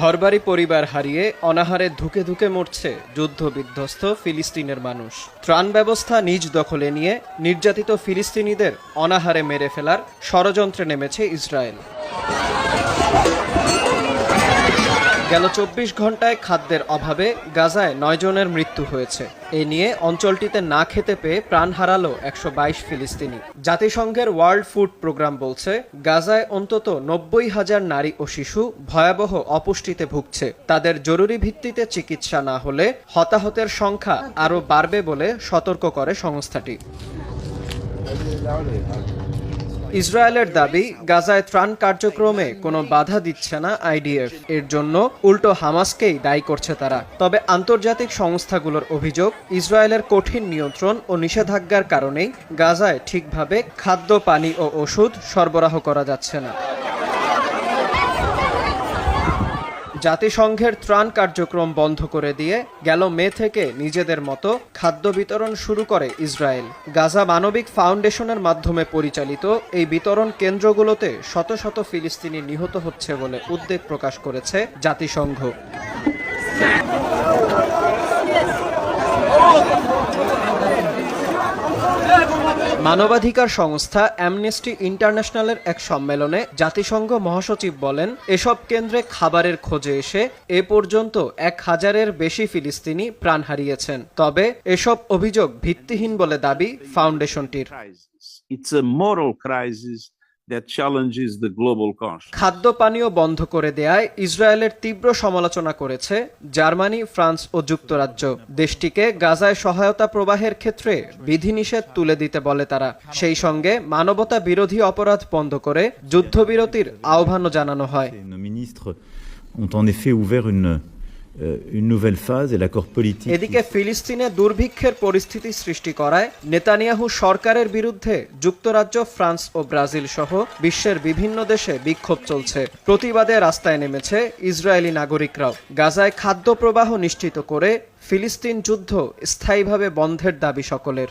ঘরবাড়ি পরিবার হারিয়ে অনাহারে ধুকে ধুকে মরছে যুদ্ধ বিধ্বস্ত ফিলিস্তিনের মানুষ। ত্রাণ ব্যবস্থা নিজ দখলে নিয়ে নির্যাতিত ফিলিস্তিনিদের অনাহারে মেরে ফেলার ষড়যন্ত্রে নেমেছে ইসরায়েল। গেল চব্বিশ ঘন্টায় খাদ্যের অভাবে গাজায় নয় জনের মৃত্যু হয়েছে। এ নিয়ে অঞ্চলটিতে না খেতে পেয়ে প্রাণ হারালো একশো বাইশ ফিলিস্তিনি। জাতিসংঘের ওয়ার্ল্ড ফুড প্রোগ্রাম বলছে, গাজায় অন্তত নব্বই হাজার নারী ও শিশু ভয়াবহ অপুষ্টিতে ভুগছে। তাদের জরুরি ভিত্তিতে চিকিৎসা না হলে হতাহতের সংখ্যা আরও বাড়বে বলে সতর্ক করে সংস্থাটি। ইসরায়েলের দাবি, গাজায় ত্রাণ কার্যক্রমে কোনো বাধা দিচ্ছে না আইডিএফ। এর জন্য উল্টো হামাসকেই দায়ী করছে তারা। তবে আন্তর্জাতিক সংস্থাগুলোর অভিযোগ, ইসরায়েলের কঠিন নিয়ন্ত্রণ ও নিষেধাজ্ঞার কারণেই গাজায় ঠিকভাবে খাদ্য, পানি ও ওষুধ সরবরাহ করা যাচ্ছে না। জাতিসংঘের ত্রাণ কার্যক্রম বন্ধ করে দিয়ে গেল মে থেকে নিজেদের মতো খাদ্য বিতরণ শুরু করে ইসরায়েল। গাজা মানবিক ফাউন্ডেশনের মাধ্যমে পরিচালিত এই বিতরণ কেন্দ্রগুলোতে শত শত ফিলিস্তিনি নিহত হচ্ছে বলে উদ্বেগ প্রকাশ করেছে জাতিসংঘ। মানবাধিকার সংস্থা অ্যামনেস্টি ইন্টারন্যাশনালের এক সম্মেলনে জাতিসংঘ মহাসচিব বলেন, এসব কেন্দ্রে খাবারের খোঁজে এসে এ পর্যন্ত এক হাজারের বেশি ফিলিস্তিনি প্রাণ হারিয়েছেন তবে এসব অভিযোগ ভিত্তিহীন বলে দাবি ফাউন্ডেশনটির. It's a moral crisis that challenges the global conscience. খাদ্য পানীয় বন্ধ করে দেয়ায় ইসরায়েলের তীব্র সমালোচনা করেছে জার্মানি ফ্রান্স ও যুক্তরাজ্য। দেশটিকে গাজায় সহায়তা প্রবাহের ক্ষেত্রে বিধিনিষেধ তুলে দিতে বলে তারা। সেই সঙ্গে মানবতা বিরোধী অপরাধ বন্ধ করে যুদ্ধবিরতির আহ্বানও জানানো হয়। Euh. এদিকে ফিলিস্তিনে দুর্ভিক্ষের পরিস্থিতি সৃষ্টি করায় নেতানিয়াহু সরকারের বিরুদ্ধে যুক্তরাজ্য, ফ্রান্স ও ব্রাজিল সহ বিশ্বের বিভিন্ন দেশে বিক্ষোভ চলছে প্রতিবাদে রাস্তায় নেমেছে ইসরায়েলি নাগরিকরাও গাজায় খাদ্য প্রবাহ নিশ্চিত করে ফিলিস্তিন যুদ্ধ স্থায়ীভাবে বন্ধের দাবি সকলের